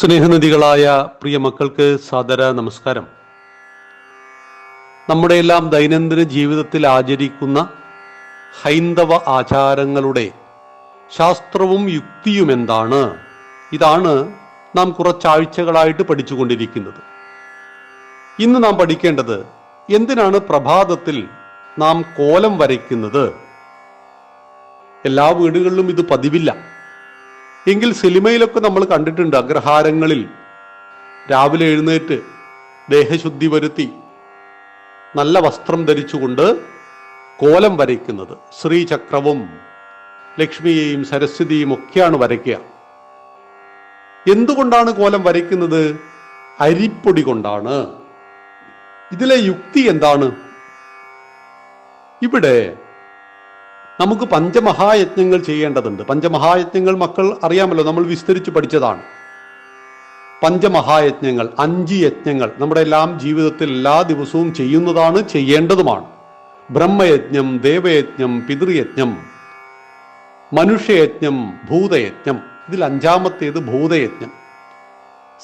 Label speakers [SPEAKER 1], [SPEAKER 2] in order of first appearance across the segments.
[SPEAKER 1] സ്നേഹനിധികളായ പ്രിയ മക്കൾക്ക് സാദര നമസ്കാരം. നമ്മുടെ എല്ലാം ദൈനംദിന ജീവിതത്തിൽ ആചരിക്കുന്ന ഹൈന്ദവ ആചാരങ്ങളുടെ ശാസ്ത്രവും യുക്തിയും എന്താണ്? ഇതാണ് നാം കുറച്ചാഴ്ചകളായിട്ട് പഠിച്ചുകൊണ്ടിരിക്കുന്നത്. ഇന്ന് നാം പഠിക്കേണ്ടത് എന്തിനാണ് പ്രഭാതത്തിൽ നാം കോലം വരയ്ക്കുന്നത്? എല്ലാ വീടുകളിലും ഇത് പതിവില്ല. എങ്കിൽ സിനിമയിലൊക്കെ നമ്മൾ കണ്ടിട്ടുണ്ട് അഗ്രഹാരങ്ങളിൽ രാവിലെ എഴുന്നേറ്റ് ദേഹശുദ്ധി വരുത്തി നല്ല വസ്ത്രം ധരിച്ചുകൊണ്ട് കോലം വരയ്ക്കുന്നത്. ശ്രീചക്രവും ലക്ഷ്മിയെയും സരസ്വതിയും ഒക്കെയാണ് വരയ്ക്കുക. എന്തുകൊണ്ടാണ് കോലം വരയ്ക്കുന്നത്? അരിപ്പൊടി കൊണ്ടാണ്. ഇതിലെ യുക്തി എന്താണ്? ഇവിടെ നമുക്ക് പഞ്ചമഹായജ്ഞങ്ങൾ ചെയ്യേണ്ടതുണ്ട്. പഞ്ചമഹായജ്ഞങ്ങൾ മക്കൾ അറിയാമല്ലോ നമ്മൾ വിസ്തരിച്ച് പഠിച്ചതാണ്. പഞ്ചമഹായജ്ഞങ്ങൾ അഞ്ച് യജ്ഞങ്ങൾ നമ്മുടെ എല്ലാം ജീവിതത്തിൽ എല്ലാ ദിവസവും ചെയ്യുന്നതാണ് ചെയ്യേണ്ടതുമാണ്. ബ്രഹ്മയജ്ഞം ദേവയജ്ഞം പിതൃയജ്ഞം മനുഷ്യയജ്ഞം ഭൂതയജ്ഞം. ഇതിൽ അഞ്ചാമത്തേത് ഭൂതയജ്ഞം.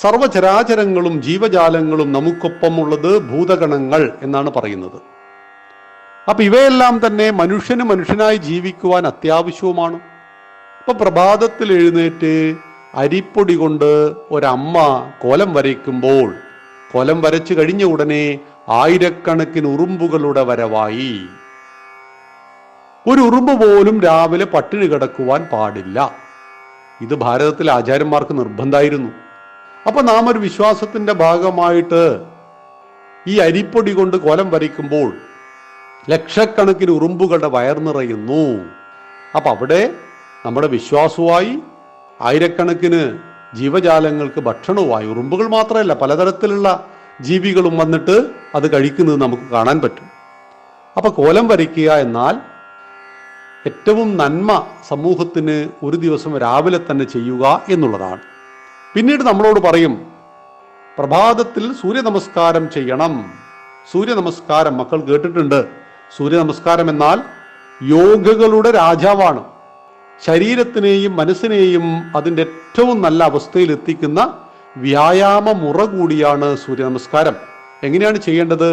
[SPEAKER 1] സർവചരാചരങ്ങളും ജീവജാലങ്ങളും നമുക്കൊപ്പമുള്ളത് ഭൂതഗണങ്ങൾ എന്നാണ് പറയുന്നത്. അപ്പൊ ഇവയെല്ലാം തന്നെ മനുഷ്യന് മനുഷ്യനായി ജീവിക്കുവാൻ അത്യാവശ്യവുമാണ്. അപ്പൊ പ്രഭാതത്തിൽ എഴുന്നേറ്റ് അരിപ്പൊടി കൊണ്ട് ഒരമ്മ കോലം വരയ്ക്കുമ്പോൾ കോലം വരച്ചു കഴിഞ്ഞ ഉടനെ ആയിരക്കണക്കിന് ഉറുമ്പുകളുടെ വരവായി. ഒരു ഉറുമ്പ് പോലും രാവിലെ പട്ടിണി കിടക്കുവാൻ പാടില്ല. ഇത് ഭാരതത്തിലെ ആചാര്യന്മാർക്ക് നിർബന്ധമായിരുന്നു. അപ്പൊ നാം ഒരു വിശ്വാസത്തിന്റെ ഭാഗമായിട്ട് ഈ അരിപ്പൊടി കൊണ്ട് കോലം വരയ്ക്കുമ്പോൾ ലക്ഷക്കണക്കിന് ഉറുമ്പുകളുടെ വയർ നിറയുന്നു. അപ്പം അവിടെ നമ്മുടെ വിശ്വാസവുമായി ആയിരക്കണക്കിന് ജീവജാലങ്ങൾക്ക് ഭക്ഷണവുമായി ഉറുമ്പുകൾ മാത്രമല്ല പലതരത്തിലുള്ള ജീവികളും വന്നിട്ട് അത് കഴിക്കുന്നത് നമുക്ക് കാണാൻ പറ്റും. അപ്പോൾ കോലം വരയ്ക്കുക എന്നാൽ ഏറ്റവും നന്മ സമൂഹത്തിന് ഒരു ദിവസം രാവിലെ തന്നെ ചെയ്യുക എന്നുള്ളതാണ്. പിന്നീട് നമ്മളോട് പറയും പ്രഭാതത്തിൽ സൂര്യ നമസ്കാരം ചെയ്യണം. സൂര്യ നമസ്കാരം മക്കൾ കേട്ടിട്ടുണ്ട്. സൂര്യ നമസ്കാരം എന്നാൽ യോഗകളുടെ രാജാവാണ്. ശരീരത്തിനെയും മനസ്സിനെയും അതിന്റെ ഏറ്റവും നല്ല അവസ്ഥയിൽ എത്തിക്കുന്ന വ്യായാമ മുറ കൂടിയാണ് സൂര്യ നമസ്കാരം എങ്ങനെയാണ് ചെയ്യേണ്ടത്?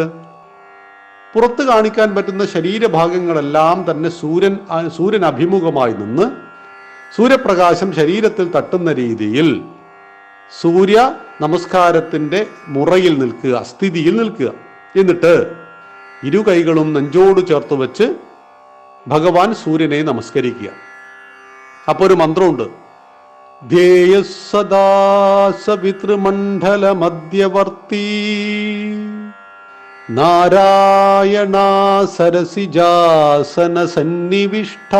[SPEAKER 1] പുറത്ത് കാണിക്കാൻ പറ്റുന്ന ശരീരഭാഗങ്ങളെല്ലാം തന്നെ സൂര്യൻ സൂര്യൻ അഭിമുഖമായി നിന്ന് സൂര്യപ്രകാശം ശരീരത്തിൽ തട്ടുന്ന രീതിയിൽ സൂര്യ നമസ്കാരത്തിന്റെ മുറയിൽ നിൽക്കുക സ്ഥിതിയിൽ നിൽക്കുക. എന്നിട്ട് ഇരു കൈകളും നെഞ്ചോട് ചേർത്ത് വെച്ച് ഭഗവാൻ സൂര്യനെ നമസ്കരിക്കുക. അപ്പോൾ ഒരു മന്ത്രമുണ്ട്. ധ്യേയ മധ്യവർത്തി. നാരായണ സരസിജാസന സന്നിവിഷ്ട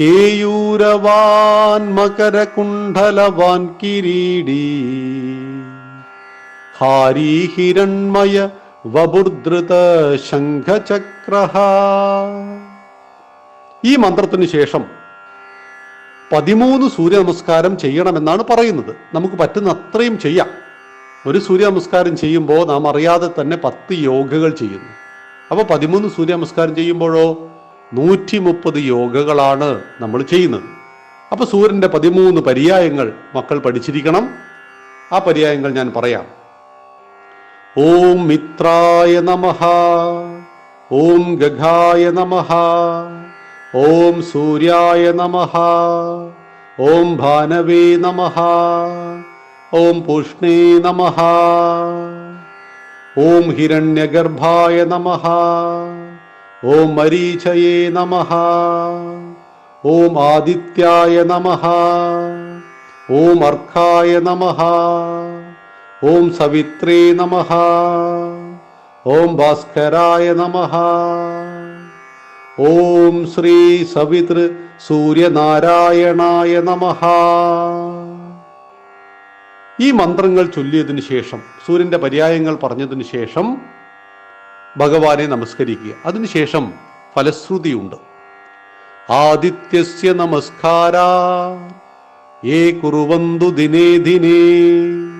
[SPEAKER 1] കേയൂരവാൻ മകരകുണ്ഡലവാൻ കിരീടീ ഹാരി വപുർദ്രുത വബുർധൃത ശംഖചക്ര ഈ മന്ത്രത്തിന് ശേഷം പതിമൂന്ന് സൂര്യ നമസ്കാരം ചെയ്യണമെന്നാണ് പറയുന്നത്. നമുക്ക് പറ്റുന്ന അത്രയും ചെയ്യാം. ഒരു സൂര്യ നമസ്കാരം ചെയ്യുമ്പോൾ നാം അറിയാതെ തന്നെ പത്ത് യോഗകൾ ചെയ്യുന്നു. അപ്പോൾ പതിമൂന്ന് സൂര്യ നമസ്കാരം ചെയ്യുമ്പോഴോ നൂറ്റി മുപ്പത് യോഗകളാണ് നമ്മൾ ചെയ്യുന്നത്. അപ്പോൾ സൂര്യന്റെ പതിമൂന്ന് പര്യായങ്ങൾ മക്കൾ പഠിച്ചിരിക്കണം. ആ പര്യായങ്ങൾ ഞാൻ പറയാം. ഓം മിത്രായ നമഃ. ഓം ഗഗായ നമഃ. ഓം സൂര്യായ നമഃ. ഓം ഭാനവേ നമഃ. ഓം പുഷ്ണേ നമഃ. ഓം ഹിരണ്യഗർഭായ നമഃ. ഓം മരീചയേ നമഃ. ഓം ആദിത്യായ നമഃ. ഓം അർക്കായ നമഃ. ഓം സവിത്രേ നമ. ഓം ഭാസ്കരായ നമ. ഓം ശ്രീ സവിതൃ സൂര്യനാരായണായ നമ. ഈ മന്ത്രങ്ങൾ ചൊല്ലിയതിനു ശേഷം സൂര്യന്റെ പര്യായങ്ങൾ പറഞ്ഞതിന് ശേഷം ഭഗവാനെ നമസ്കരിക്കുക. അതിനുശേഷം ഫലശ്രുതിയുണ്ട്. ആദിത്യസ്യ നമസ്കാര. ഏ കുറുവന്തു ദിനേ ദിനേ.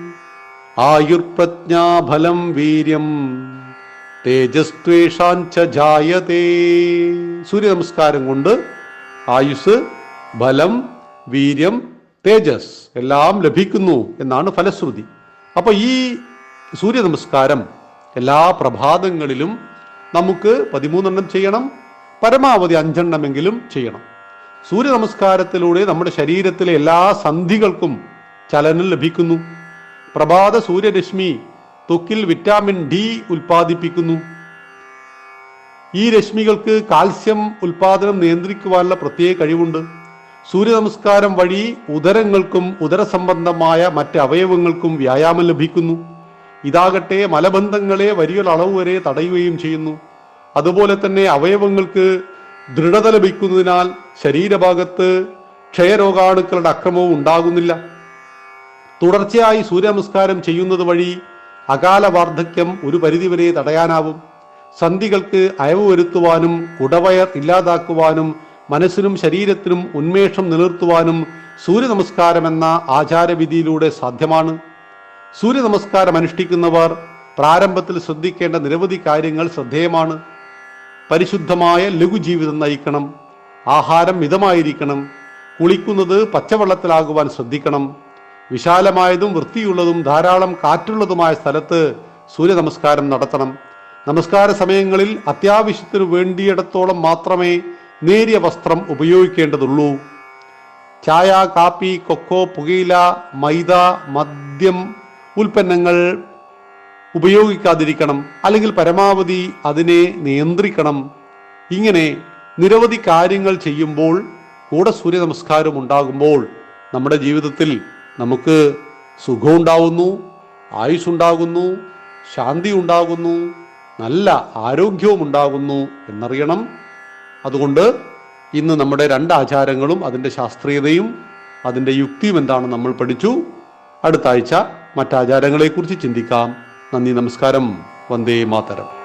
[SPEAKER 1] ആയുർപ്രജ്ഞാഫലം വീര്യം തേജസ്ത്വേഷാഞ്ച ജായതേ. സൂര്യ നമസ്കാരം കൊണ്ട് ആയുസ് ബലം വീര്യം തേജസ് എല്ലാം ലഭിക്കുന്നു എന്നാണ് ഫലശ്രുതി. അപ്പൊ ഈ സൂര്യ നമസ്കാരം എല്ലാ പ്രഭാതങ്ങളിലും നമുക്ക് പതിമൂന്നെണ്ണം ചെയ്യണം പരമാവധി അഞ്ചെണ്ണമെങ്കിലും ചെയ്യണം. സൂര്യ നമസ്കാരത്തിലൂടെ നമ്മുടെ ശരീരത്തിലെ എല്ലാ സന്ധികൾക്കും ചലനം ലഭിക്കുന്നു. പ്രഭാത സൂര്യരശ്മി ത്വക്കിൽ വിറ്റാമിൻ ഡി ഉൽപ്പാദിപ്പിക്കുന്നു. ഈ രശ്മികൾക്ക് കാൽസ്യം ഉൽപാദനം നിയന്ത്രിക്കുവാനുള്ള പ്രത്യേക കഴിവുണ്ട്. സൂര്യ നമസ്കാരം വഴി ഉദരങ്ങൾക്കും ഉദരസംബന്ധമായ മറ്റ് അവയവങ്ങൾക്കും വ്യായാമം ലഭിക്കുന്നു. ഇതാകട്ടെ മലബന്ധങ്ങളെ വലിയൊരളവ് വരെ തടയുകയും ചെയ്യുന്നു. അതുപോലെ തന്നെ അവയവങ്ങൾക്ക് ദൃഢത ലഭിക്കുന്നതിനാൽ ശരീരഭാഗത്ത് ക്ഷയരോഗാണുക്കളുടെ അക്രമവും ഉണ്ടാകുന്നില്ല. തുടർച്ചയായി സൂര്യനമസ്കാരം ചെയ്യുന്നത് വഴി അകാല വാർദ്ധക്യം ഒരു പരിധിവരെ തടയാനാവും. സന്ധികൾക്ക് അയവ് വരുത്തുവാനും കുടവയർ ഇല്ലാതാക്കുവാനും മനസ്സിനും ശരീരത്തിനും ഉന്മേഷം നിലനിർത്തുവാനും സൂര്യ നമസ്കാരം എന്ന ആചാരവിധിയിലൂടെ സാധ്യമാണ്. സൂര്യ നമസ്കാരം അനുഷ്ഠിക്കുന്നവർ പ്രാരംഭത്തിൽ ശ്രദ്ധിക്കേണ്ട നിരവധി കാര്യങ്ങൾ ശ്രദ്ധേയമാണ്. പരിശുദ്ധമായ ലഘുജീവിതം നയിക്കണം. ആഹാരം മിതമായിരിക്കണം. കുളിക്കുന്നത് പച്ചവെള്ളത്തിലാകുവാൻ ശ്രദ്ധിക്കണം. വിശാലമായതും വൃത്തിയുള്ളതും ധാരാളം കാറ്റുള്ളതുമായ സ്ഥലത്ത് സൂര്യ നമസ്കാരം നടത്തണം. നമസ്കാര സമയങ്ങളിൽ അത്യാവശ്യത്തിനു വേണ്ടിയിടത്തോളം മാത്രമേ നേരിയ വസ്ത്രം ഉപയോഗിക്കേണ്ടതുള്ളൂ. ചായ കാപ്പി കൊക്കോ പുകയില മൈദ മദ്യം ഉൽപ്പന്നങ്ങൾ ഉപയോഗിക്കാതിരിക്കണം. അല്ലെങ്കിൽ പരമാവധി അതിനെ നിയന്ത്രിക്കണം. ഇങ്ങനെ നിരവധി കാര്യങ്ങൾ ചെയ്യുമ്പോൾ കൂടെ സൂര്യ നമസ്കാരം ഉണ്ടാകുമ്പോൾ നമ്മുടെ ജീവിതത്തിൽ നമുക്ക് സുഖമുണ്ടാകുന്നു ആയുസ്സുണ്ടാകുന്നു ശാന്തി ഉണ്ടാകുന്നു നല്ല ആരോഗ്യവും ഉണ്ടാകുന്നു എന്നറിയണം. അതുകൊണ്ട് ഇന്ന് നമ്മുടെ രണ്ട് ആചാരങ്ങളും അതിന്റെ ശാസ്ത്രീയതയും അതിന്റെ യുക്തിയും എന്താണ് നമ്മൾ പഠിച്ചു. അടുത്ത ആഴ്ച മറ്റാചാരങ്ങളെക്കുറിച്ച് ചിന്തിക്കാം. നന്ദി നമസ്കാരം. വന്ദേ മാതരം.